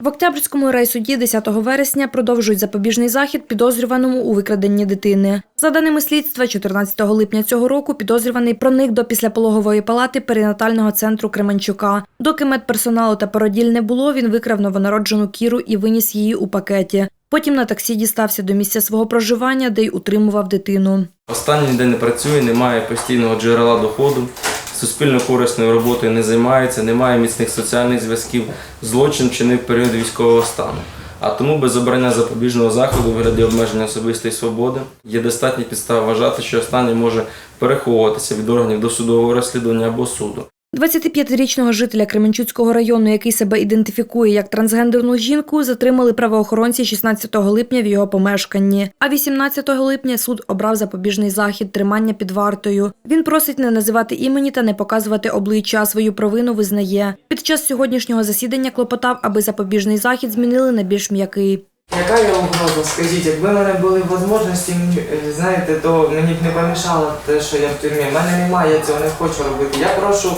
В Октябрьському райсуді 10 вересня продовжують запобіжний захід підозрюваному у викраденні дитини. За даними слідства, 14 липня цього року підозрюваний проник до післяпологової палати перинатального центру Кременчука. Доки медперсоналу та породіль не було, він викрав новонароджену Кіру і виніс її у пакеті. Потім на таксі дістався до місця свого проживання, де й утримував дитину. Останній день не працює, немає постійного джерела доходу, суспільно корисною роботою не займається, немає міцних соціальних зв'язків, злочин чинив період військового стану. А тому без обрання запобіжного заходу вигляді обмеження особистої свободи є достатні підстави вважати, що останній може переховуватися від органів досудового розслідування або суду. 25-річного жителя Кременчуцького району, який себе ідентифікує як трансгендерну жінку, затримали правоохоронці 16 липня в його помешканні. А 18 липня суд обрав запобіжний захід тримання під вартою. Він просить не називати імені та не показувати обличчя, свою провину визнає. Під час сьогоднішнього засідання клопотав, аби запобіжний захід змінили на більш м'який. Яка я угроза? Скажіть, якби в мене були можливості, е, знаєте, то мені б не помішало те, що я в тюрмі. В мене немає, цього не хочу робити. Я прошу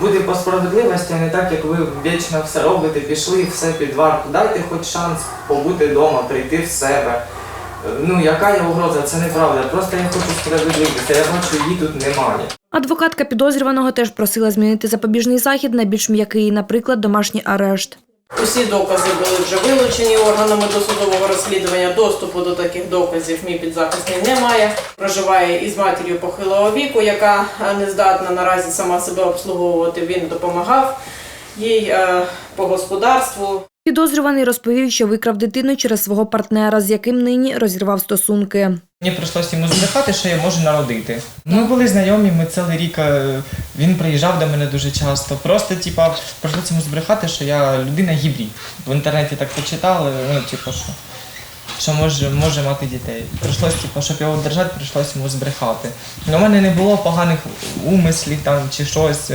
бути по справедливості, а не так, як ви вічно все робите, пішли все під варту. Дайте хоч шанс побути вдома, прийти в себе. Ну, яка є угроза? Це неправда. Просто я хочу справедливості. Я бачу, її тут немає. Адвокатка підозрюваного теж просила змінити запобіжний захід на більш м'який, наприклад, домашній арешт. Усі докази були вже вилучені органами досудового розслідування. Доступу до таких доказів мій підзахисний не має. Проживає із матір'ю похилого віку, яка е, не здатна наразі сама себе обслуговувати. Він допомагав їй е, по господарству. Підозрюваний розповів, що викрав дитину через свого партнера, з яким нині розірвав стосунки. Мені прийшлося йому збрехати, що я можу народити. Ми були знайомі, ми цілий рік е, він приїжджав до мене дуже часто. Просто, типа, прийшлося йому збрехати, що я людина гібрид. В інтернеті так почитали, ну, типу, що, що може, може мати дітей. Прийшлося, типу, щоб його держати, прийшлося йому збрехати. У мене не було поганих умислів там чи щось.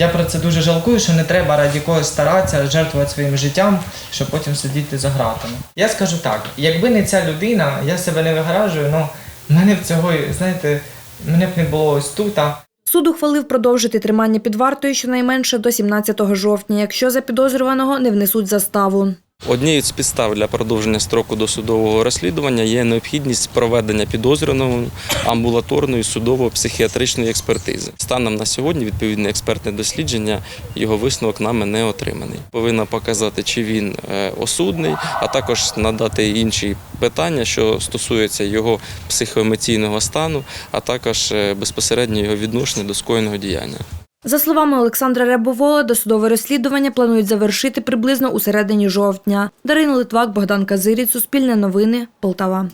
Я про це дуже жалкую, що не треба раді когось старатися, жертвувати своїм життям, щоб потім сидіти за гратами. Я скажу так: якби не ця людина, я себе не вигражую, ну мене б цього, знаєте, мене б не було ось тут. а Суд ухвалив продовжити тримання під вартою щонайменше до 17 жовтня, якщо за підозрюваного не внесуть заставу. Однією з підстав для продовження строку досудового розслідування є необхідність проведення підозрюваного амбулаторної судово-психіатричної експертизи. Станом на сьогодні відповідне експертне дослідження, його висновок нами не отриманий. Повинна показати, чи він е, осудний, а також надати інші питання, що стосуються його психоемоційного стану, а також е, безпосередньо його відношення до скоєного діяння. За словами Олександра Рябовола, досудове розслідування планують завершити приблизно у середині жовтня. Дарина Литвак, Богдан Казиріць, Суспільне новини, Полтава.